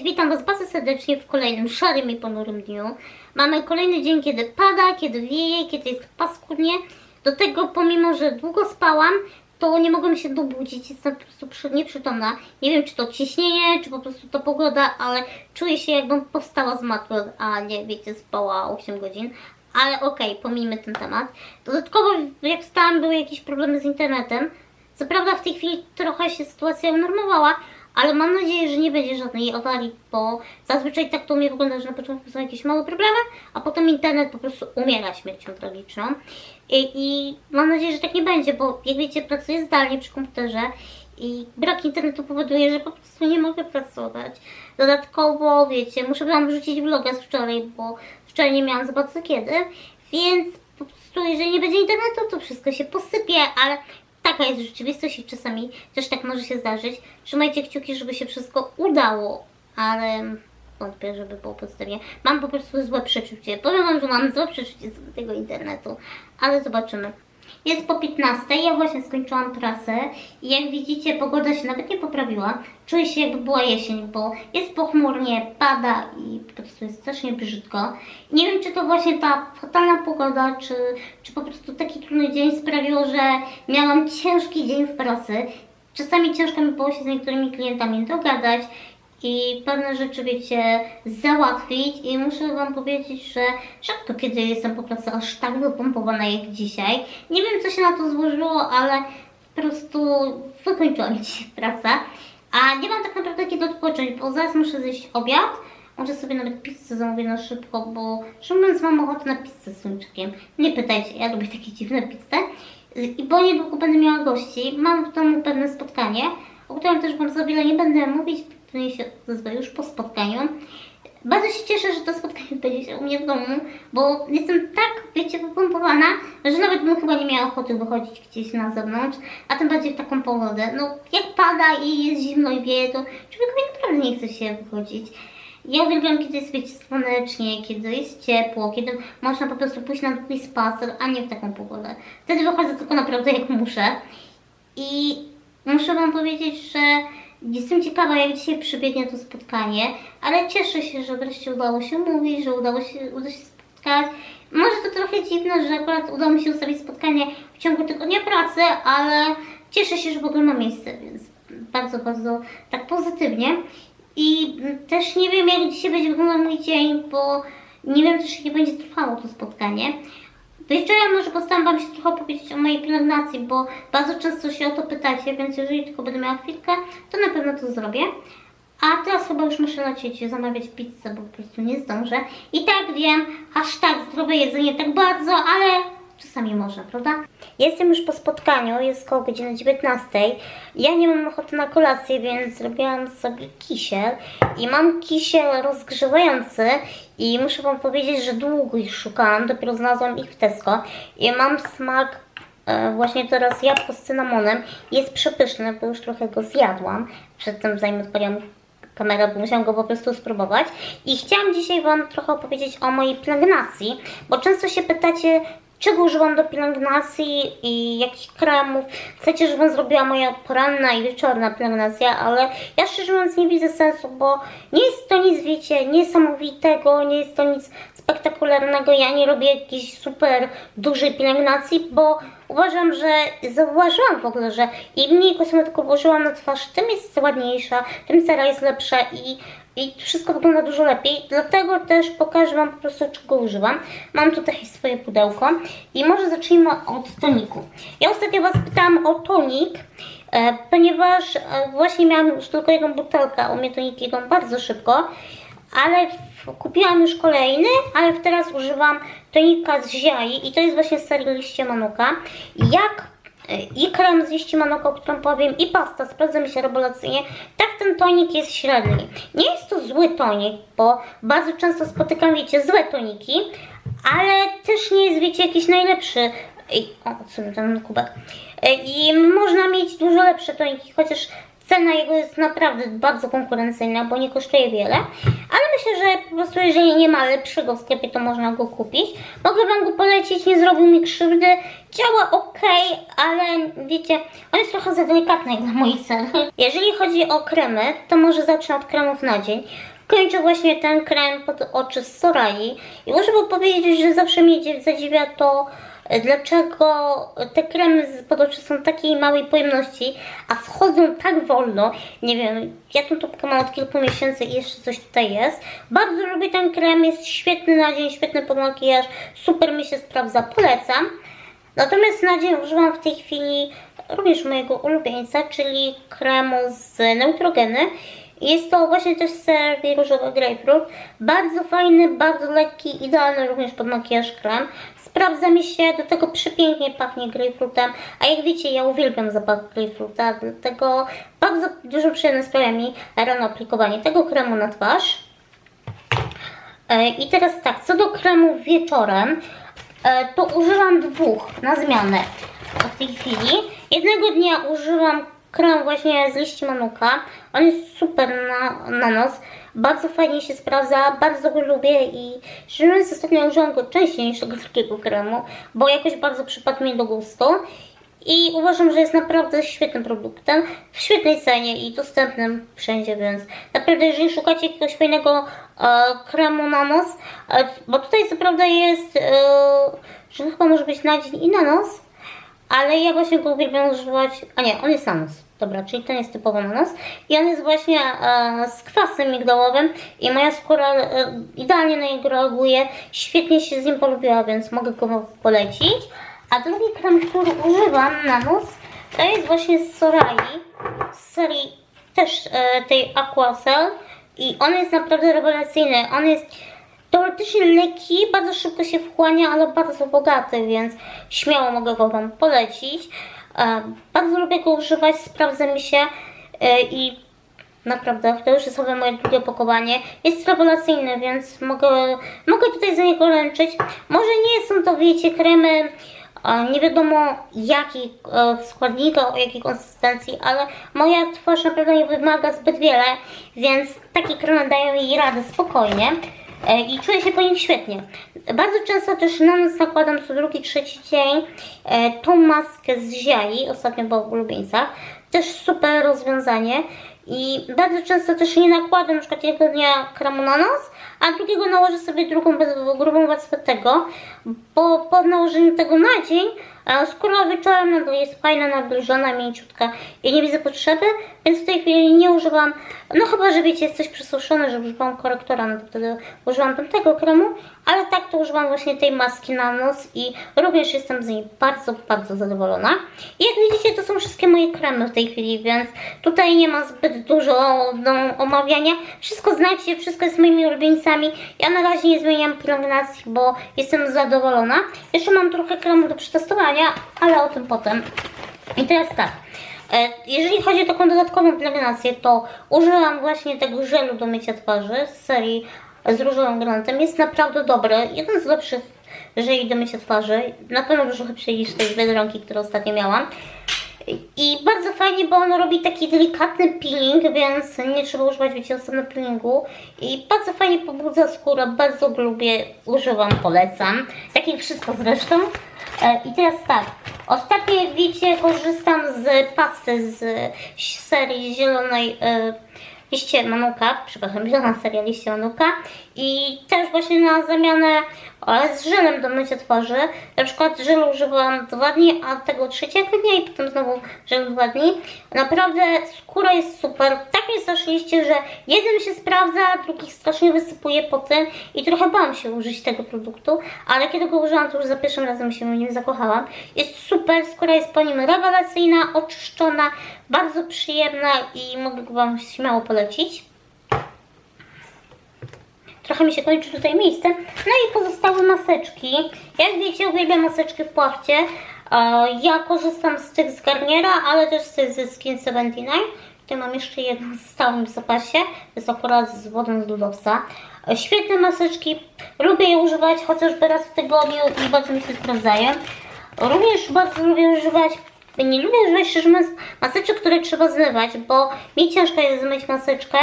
Cześć, witam Was bardzo serdecznie w kolejnym szarym i ponurym dniu. Mamy kolejny dzień, kiedy pada, kiedy wieje, kiedy jest paskudnie. Do tego, pomimo że długo spałam, to nie mogłam się dobudzić, jestem po prostu przy, nieprzytomna. Nie wiem, czy to ciśnienie, czy po prostu to pogoda, ale czuję się jakbym powstała z matły, a nie, wiecie, spała 8 godzin. Ale okej, pomijmy ten temat. Dodatkowo, jak wstałam, były jakieś problemy z internetem. Co prawda w tej chwili trochę się sytuacja unormowała, ale mam nadzieję, że nie będzie żadnej awarii, bo zazwyczaj tak to u mnie wygląda, że na początku są jakieś małe problemy, a potem internet po prostu umiera śmiercią tragiczną. I, I mam nadzieję, że tak nie będzie, bo jak wiecie, pracuję zdalnie przy komputerze i brak internetu powoduje, że po prostu nie mogę pracować. Dodatkowo, wiecie, muszę wam wrzucić vloga z wczoraj, bo wczoraj nie miałam bardzo kiedy, więc po prostu jeżeli nie będzie internetu, to wszystko się posypie, ale taka jest rzeczywistość i czasami też tak może się zdarzyć. Trzymajcie kciuki, żeby się wszystko udało, ale wątpię, żeby było pozytywnie. Mam po prostu złe przeczucie. Powiem wam, że mam złe przeczucie z tego internetu, ale zobaczymy. Jest po 15, ja właśnie skończyłam pracę i jak widzicie pogoda się nawet nie poprawiła. Czuję się jakby była jesień, bo jest pochmurnie, pada i po prostu jest strasznie brzydko. Nie wiem czy to właśnie ta fatalna pogoda, czy, czy po prostu taki trudny dzień sprawiło, że miałam ciężki dzień w pracy. Czasami ciężko mi było się z niektórymi klientami dogadać i pewne rzeczy, wiecie, załatwić i muszę Wam powiedzieć, że rzadko kiedy jestem po prostu aż tak wypompowana jak dzisiaj. Nie wiem, co się na to złożyło, ale po prostu wykończyła mi praca. A nie mam tak naprawdę kiedy odpocząć, bo zaraz muszę zjeść obiad. Może sobie nawet pizzę zamówię na szybko, bo szczerze mówiąc mam ochotę na pizzę z słończykiem. Nie pytajcie, ja lubię takie dziwne pizze. I bo niedługo będę miała gości. Mam w domu pewne spotkanie, o którym też za wiele nie będę mówić, pewnie się odezwę już po spotkaniu. Bardzo się cieszę, że to spotkanie będzie się u mnie w domu, bo jestem tak, wiecie, wypompowana, że nawet bym chyba nie miała ochoty wychodzić gdzieś na zewnątrz, a tym bardziej w taką pogodę. No, jak pada i jest zimno i wieje, to człowiekowi naprawdę nie chce się wychodzić. Ja uwielbiam, kiedy jest wiecie, słonecznie, kiedy jest ciepło, kiedy można po prostu pójść na długi spacer, a nie w taką pogodę. Wtedy wychodzę tylko naprawdę jak muszę. I muszę Wam powiedzieć, że jestem ciekawa, jak dzisiaj przebiegnie to spotkanie, ale cieszę się, że wreszcie udało się mówić, że udało się, uda się spotkać. Może to trochę dziwne, że akurat udało mi się ustawić spotkanie w ciągu tygodnia pracy, ale cieszę się, że w ogóle ma miejsce, więc bardzo, bardzo tak pozytywnie. I też nie wiem, jak dzisiaj będzie wyglądał mój dzień, bo nie wiem też, jakie będzie trwało to spotkanie. Wieczorem może postaram się trochę powiedzieć o mojej pielęgnacji, bo bardzo często się o to pytacie, więc jeżeli tylko będę miała chwilkę, to na pewno to zrobię. A teraz chyba już muszę lecieć zamawiać pizzę, bo po prostu nie zdążę. I tak wiem, aż tak zdrowe jedzenie tak bardzo, ale czasami można, prawda? Jestem już po spotkaniu, jest koło godziny 19. Ja nie mam ochoty na kolację, więc zrobiłam sobie kisiel. I mam kisiel rozgrzewający i muszę Wam powiedzieć, że długo ich szukałam, dopiero znalazłam ich w Tesco. I mam smak e, właśnie teraz jabłko z cynamonem. Jest przepyszny, bo już trochę go zjadłam. Przedtem zanim odpaliłam kamerę, bo musiałam go po prostu spróbować. I chciałam dzisiaj Wam trochę opowiedzieć o mojej pielęgnacji, bo często się pytacie, czego używam do pielęgnacji i jakich kremów. Chcecie, żebym zrobiła moja poranna i wieczorna pielęgnacja, ale ja szczerze mówiąc nie widzę sensu, bo nie jest to nic, wiecie, niesamowitego, nie jest to nic spektakularnego. Ja nie robię jakiejś super dużej pielęgnacji, bo uważam, że zauważyłam w ogóle, że im mniej kosmetyków włożyłam na twarz, tym jest ładniejsza, tym cera jest lepsza i i wszystko wygląda dużo lepiej, dlatego też pokażę Wam po prostu czego używam. Mam tutaj swoje pudełko i może zacznijmy od toniku. Ja ostatnio Was pytałam o tonik, e, ponieważ e, właśnie miałam już tylko jedną butelkę, u mnie tonik idą bardzo szybko, ale w, kupiłam już kolejny, ale teraz używam tonika z ziai i to jest właśnie z serii liście manuka. Jak i krem z liści manuka, o którym powiem, i pasta sprawdza mi się rewelacyjnie. Tak ten tonik jest średni. Nie jest to zły tonik, bo bardzo często spotykam, wiecie, złe toniki, ale też nie jest, wiecie, jakiś najlepszy. I, o, odsunę ten kubek. I można mieć dużo lepsze toniki, chociaż cena jego jest naprawdę bardzo konkurencyjna, bo nie kosztuje wiele, ale myślę, że po prostu jeżeli nie ma lepszego w sklepie, to można go kupić. Mogę Wam go polecić, nie zrobił mi krzywdy, działa ok, ale wiecie, on jest trochę za delikatny jak na moich cel. Jeżeli chodzi o kremy, to może zacznę od kremów na dzień. Kończę właśnie ten krem pod oczy z Sorai i muszę wam powiedzieć, że zawsze mnie zadziwia to, dlaczego te kremy z- pod oczy są takiej małej pojemności, a schodzą tak wolno. Nie wiem, ja tą tubkę mam od kilku miesięcy i jeszcze coś tutaj jest. Bardzo lubię ten krem, jest świetny na dzień, świetny pod makijaż, super mi się sprawdza, polecam. Natomiast na dzień używam w tej chwili również mojego ulubieńca, czyli kremu z Neutrogeny. Jest to właśnie też z serii różowy grapefruit. Bardzo fajny, bardzo lekki, idealny również pod makijaż krem. Sprawdza mi się, do tego przepięknie pachnie grapefruitem. A jak wiecie, ja uwielbiam zapach grapefruita, dlatego bardzo dużo przyjemne sprawia mi rano aplikowanie tego kremu na twarz. E, I teraz tak, co do kremu wieczorem, e, to używam dwóch na zmianę w tej chwili. Jednego dnia używam krem właśnie z liści manuka. On jest super na, na nos. Bardzo fajnie się sprawdza, bardzo go lubię i szczerze mówiąc ostatnio używam go częściej niż tego drugiego kremu, bo jakoś bardzo przypadł mi do gustu. I uważam, że jest naprawdę świetnym produktem, w świetnej cenie i dostępnym wszędzie, więc naprawdę jeżeli szukacie jakiegoś fajnego e, kremu na nos, e, bo tutaj co prawda jest, e, że chyba może być na dzień i na nos, ale ja właśnie go uwielbiam używać, a nie, on jest na nos. Dobra, czyli ten jest typowo na nos. I on jest właśnie e, z kwasem migdałowym i moja skóra e, idealnie na niego reaguje. Świetnie się z nim polubiła, więc mogę go polecić. A drugi krem, który używam na nos, to jest właśnie z Sorai, z serii też e, tej Aquacel. I on jest naprawdę rewelacyjny. On jest teoretycznie lekki, bardzo szybko się wchłania, ale bardzo bogaty, więc śmiało mogę go Wam polecić. E, bardzo lubię go używać, sprawdza mi się e, i naprawdę to już jest moje drugie pakowanie. Jest rewelacyjny, więc mogę, mogę tutaj za niego ręczyć. Może nie są to, wiecie, kremy e, nie wiadomo jakich składnika, o jakiej konsystencji, ale moja twarz naprawdę nie wymaga zbyt wiele, więc takie kremy dają jej radę spokojnie. E, i czuję się po nich świetnie. Bardzo często też na nos nakładam co drugi, trzeci dzień e, tą maskę z ziai, ostatnio była w ulubieńcach. Też super rozwiązanie. I bardzo często też nie nakładam na przykład jednego dnia kremu na nos, a drugiego nałożę sobie drugą grubą warstwę tego, bo po nałożeniu tego na dzień skóra wieczorem jest fajna, nawilżona, mięciutka i nie widzę potrzeby, więc w tej chwili nie używam, no chyba, że wiecie, jest coś przesuszone, że używam korektora, no to wtedy używam tamtego kremu, ale tak to używam właśnie tej maski na nos i również jestem z niej bardzo, bardzo zadowolona. I jak widzicie, to są wszystkie moje kremy w tej chwili, więc tutaj nie ma zbyt dużo do omawiania. Wszystko znacie, wszystko jest moimi ulubieńcami. Ja na razie nie zmieniam pielęgnacji, bo jestem zadowolona. Jeszcze mam trochę kremu do przetestowania, ale o tym potem. I teraz tak. e, Jeżeli chodzi o taką dodatkową pielęgnację, to użyłam właśnie tego żelu do mycia twarzy z serii z różowym granatem. Jest naprawdę dobry. Jeden z lepszych żeli do mycia twarzy. Na pewno dużo lepszy niż tej Biedronki, które ostatnio miałam. I bardzo fajnie, bo on robi taki delikatny peeling, więc nie trzeba używać, wiecie, osobno peelingu. I bardzo fajnie pobudza skórę, bardzo go lubię, używam, polecam. Tak jak wszystko zresztą. E, I teraz tak, ostatnio jak korzystam z pasty z serii zielonej e, liście manuka, przepraszam, zielona seria liście manuka i też właśnie na zamianę z żelem do mycia twarzy. Na przykład żelu używałam dwa dni, a tego trzeciego dnia i potem znowu żel dwa dni. Naprawdę skóra jest super. Tak mnie straszyliście, że jeden się sprawdza, drugi strasznie wysypuje po tym i trochę bałam się użyć tego produktu, ale kiedy go użyłam, to już za pierwszym razem się nim zakochałam. Jest super, skóra jest po nim rewelacyjna, oczyszczona, bardzo przyjemna i mogę go Wam śmiało polecić. Trochę mi się kończy tutaj miejsce. No i pozostałe maseczki. Jak wiecie, uwielbiam maseczki w płachcie. E, Ja korzystam z tych z Garniera, ale też z tych ze Skin 79. Tutaj mam jeszcze jedną z stałym w zapasie. Jest akurat z wodą z lodowca. E, Świetne maseczki. Lubię je używać chociażby raz w tygodniu i bardzo mi się sprawdzają. Również bardzo lubię używać nie lubię używać szczerze mówiąc maseczek, które trzeba zmywać, bo mi ciężko jest zmyć maseczkę,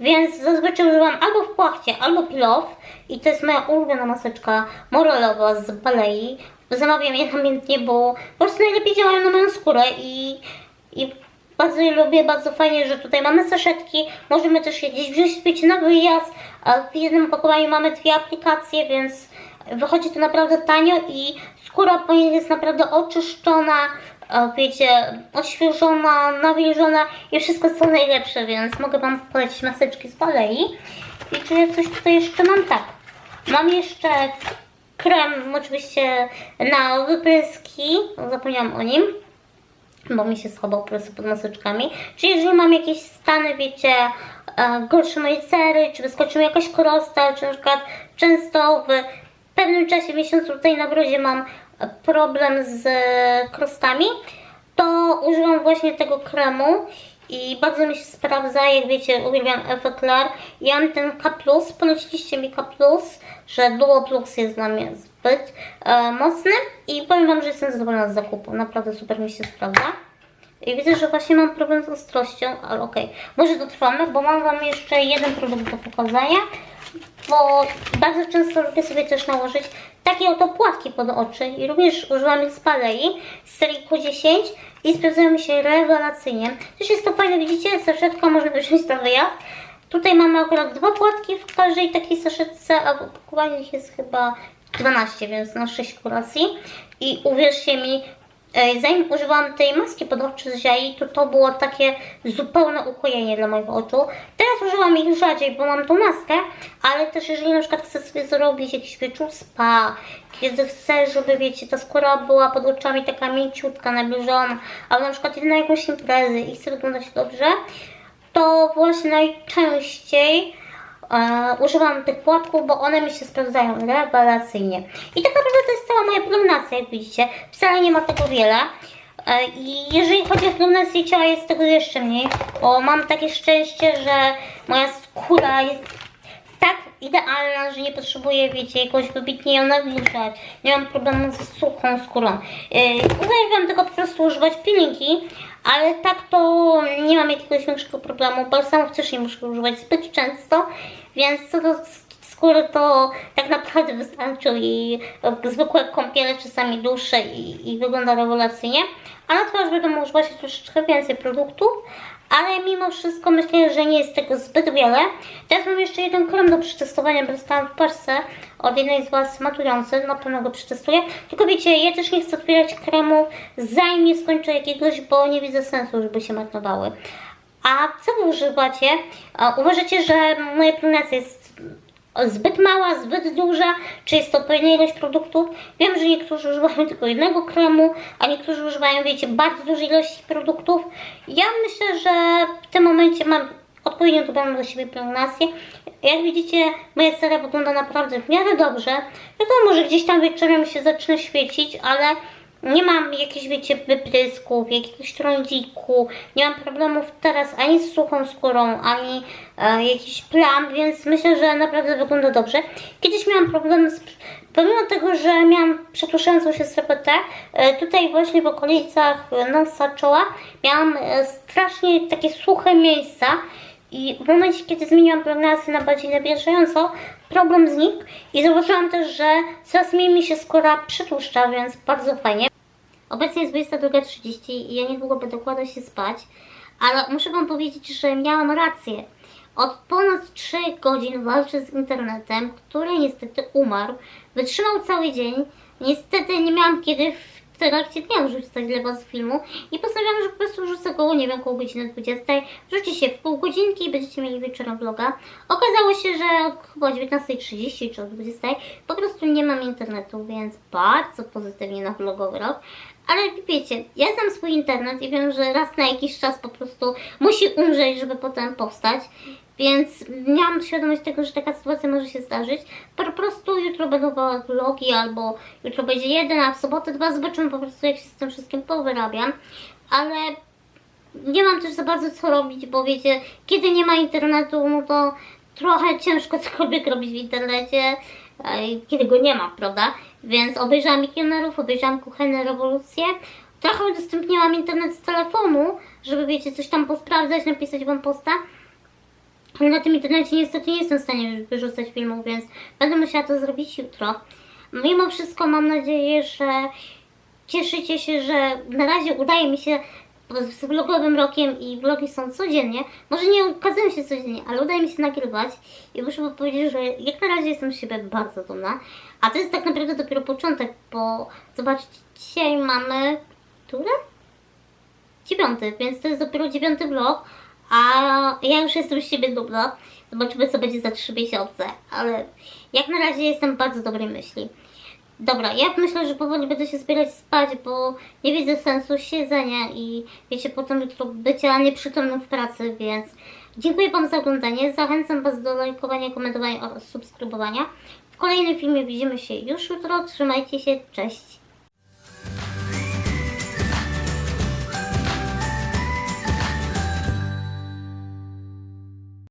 więc zazwyczaj używam albo w płachcie, albo pilow. I to jest moja ulubiona maseczka moralowa z Balei. Zamawiam je namiętnie, bo po prostu najlepiej działają na moją skórę i, i bardzo je lubię, bardzo fajnie, że tutaj mamy saszetki, możemy też je gdzieś wziąć, wiecie, na wyjazd, a w jednym opakowaniu mamy dwie aplikacje, więc wychodzi to naprawdę tanio i skóra po nich jest naprawdę oczyszczona, wiecie, odświeżona, nawilżona i wszystko co najlepsze, więc mogę Wam polecić maseczki z Balei. I czy ja coś tutaj jeszcze mam? Tak. Mam jeszcze krem oczywiście na wypryski, zapomniałam o nim bo mi się schował po prostu pod maseczkami. Czyli jeżeli mam jakieś stany, wiecie, e, gorsze mojej cery, czy wyskoczy mi jakaś krosta, czy na przykład często w pewnym czasie miesiącu tutaj na brodzie mam problem z e, krostami, to używam właśnie tego kremu i bardzo mi się sprawdza, jak wiecie, uwielbiam Effeclar. Ja mam ten K+, poleciliście mi K+, że Duo Plus jest dla mnie zbyt e, mocny i powiem Wam, że jestem zadowolona z zakupu, naprawdę super mi się sprawdza. I widzę, że właśnie mam problem z ostrością, ale okej, może dotrwamy, bo mam Wam jeszcze jeden produkt do pokazania, bo bardzo często lubię sobie też nałożyć takie oto płatki pod oczy i również używam ich z Balei z serii Q10 i sprawdzają mi się rewelacyjnie. Też jest to fajne, widzicie, saszetka można wziąć na wyjazd. Tutaj mamy akurat dwa płatki w każdej takiej saszetce, a w ich jest chyba 12, więc na 6 kuracji. I uwierzcie mi, zanim używałam tej maski pod oczy z to to było takie zupełne ukojenie dla moich oczu. Teraz używam ich rzadziej, bo mam tą maskę, ale też jeżeli na przykład chcę sobie zrobić jakiś wieczór spa, kiedy chcę, żeby wiecie, ta skóra była pod oczami taka mięciutka, nabliżona, albo na przykład na jakąś imprezę i chcę wyglądać dobrze, to właśnie najczęściej e, używam tych płatków, bo one mi się sprawdzają rewelacyjnie. I tak naprawdę to jest cała moja pielęgnacja, jak widzicie. Wcale nie ma tego wiele. E, I jeżeli chodzi o pielęgnację ciała, jest tego jeszcze mniej, bo mam takie szczęście, że moja skóra jest tak idealna, że nie potrzebuję, wiecie, jakoś wybitnie ją nawilżać. Nie mam problemu z suchą skórą. Yy, uwielbiam tylko po prostu używać peelingi, ale tak to nie mam jakiegoś większego problemu. Balsamów też nie muszę używać zbyt często, więc co do skóry to tak naprawdę wystarczy i zwykłe kąpiele czasami dłuższe i, i wygląda rewelacyjnie. A na twarz będę używać troszeczkę więcej produktów, ale mimo wszystko myślę, że nie jest tego zbyt wiele. Teraz mam jeszcze jeden krem do przetestowania, bo dostałam w paczce od jednej z Was matujących, na pewno go przetestuję. Tylko wiecie, ja też nie chcę otwierać kremu zanim nie skończę jakiegoś, bo nie widzę sensu, żeby się marnowały. A co Wy używacie? Uważacie, że moja pielęgnacja jest zbyt mała, zbyt duża, czy jest to odpowiednia ilość produktów. Wiem, że niektórzy używają tylko jednego kremu, a niektórzy używają, wiecie, bardzo dużej ilości produktów. Ja myślę, że w tym momencie mam odpowiednio dobraną dla siebie pielęgnację. Jak widzicie, moja cera wygląda naprawdę w miarę dobrze. Wiadomo, że gdzieś tam wieczorem się zaczyna świecić, ale nie mam jakichś, wiecie, wyprysków, jakiegoś trądziku, nie mam problemów teraz ani z suchą skórą, ani e, jakichś plam, więc myślę, że naprawdę wygląda dobrze. Kiedyś miałam problem z, pomimo tego, że miałam przetuszającą się srebetę, e, tutaj właśnie w okolicach nosa, czoła, miałam e, strasznie takie suche miejsca, i w momencie, kiedy zmieniłam pielęgnację na bardziej nawilżającą, problem znikł i zauważyłam też, że coraz mniej mi się skóra przytłuszcza, więc bardzo fajnie. Obecnie jest 22.30 i ja niedługo będę kładła się spać, ale muszę Wam powiedzieć, że miałam rację. Od ponad 3 godzin walczę z internetem, który niestety umarł. Wytrzymał cały dzień. Niestety nie miałam kiedy w trakcie dnia wrzucać dla Was filmu i postanowiłam, że po prostu wrzucę go, nie wiem, koło godziny 20. Wrzuci się w pół godzinki i będziecie mieli wieczorem vloga. Okazało się, że chyba 19.30 czy od 20.00 po prostu nie mam internetu, więc bardzo pozytywnie na vlogowy rok. Ale wiecie, ja znam swój internet i wiem, że raz na jakiś czas po prostu musi umrzeć, żeby potem powstać. Więc miałam świadomość tego, że taka sytuacja może się zdarzyć. Po prostu jutro będą vlogi albo jutro będzie jeden, a w sobotę dwa. Zobaczymy po prostu jak się z tym wszystkim powyrabiam. Ale nie mam też za bardzo co robić, bo wiecie, kiedy nie ma internetu, no to trochę ciężko cokolwiek robić w internecie, kiedy go nie ma, prawda? Więc obejrzałam Milionerów, obejrzałam Kuchenne Rewolucje, trochę udostępniłam internet z telefonu, żeby wiecie, coś tam posprawdzać, napisać wam posta. Ale na tym internecie niestety nie jestem w stanie wyrzucać filmów, więc będę musiała to zrobić jutro. Mimo wszystko mam nadzieję, że cieszycie się, że na razie udaje mi się z vlogowym rokiem i vlogi są codziennie. Może nie ukazują się codziennie, ale udaje mi się nagrywać i muszę powiedzieć, że jak na razie jestem z siebie bardzo dumna. A to jest tak naprawdę dopiero początek, bo zobaczcie, dzisiaj mamy... które? Dziewiąty, więc to jest dopiero dziewiąty vlog, a ja już jestem z siebie dumna. Zobaczymy, co będzie za trzy miesiące, ale jak na razie jestem bardzo dobrej myśli. Dobra, ja myślę, że powoli będę się zbierać spać, bo nie widzę sensu siedzenia i wiecie, potem jutro bycia nieprzytomnym w pracy, więc dziękuję Wam za oglądanie. Zachęcam Was do lajkowania, komentowania oraz subskrybowania. W kolejnym filmie widzimy się już jutro. Trzymajcie się, cześć!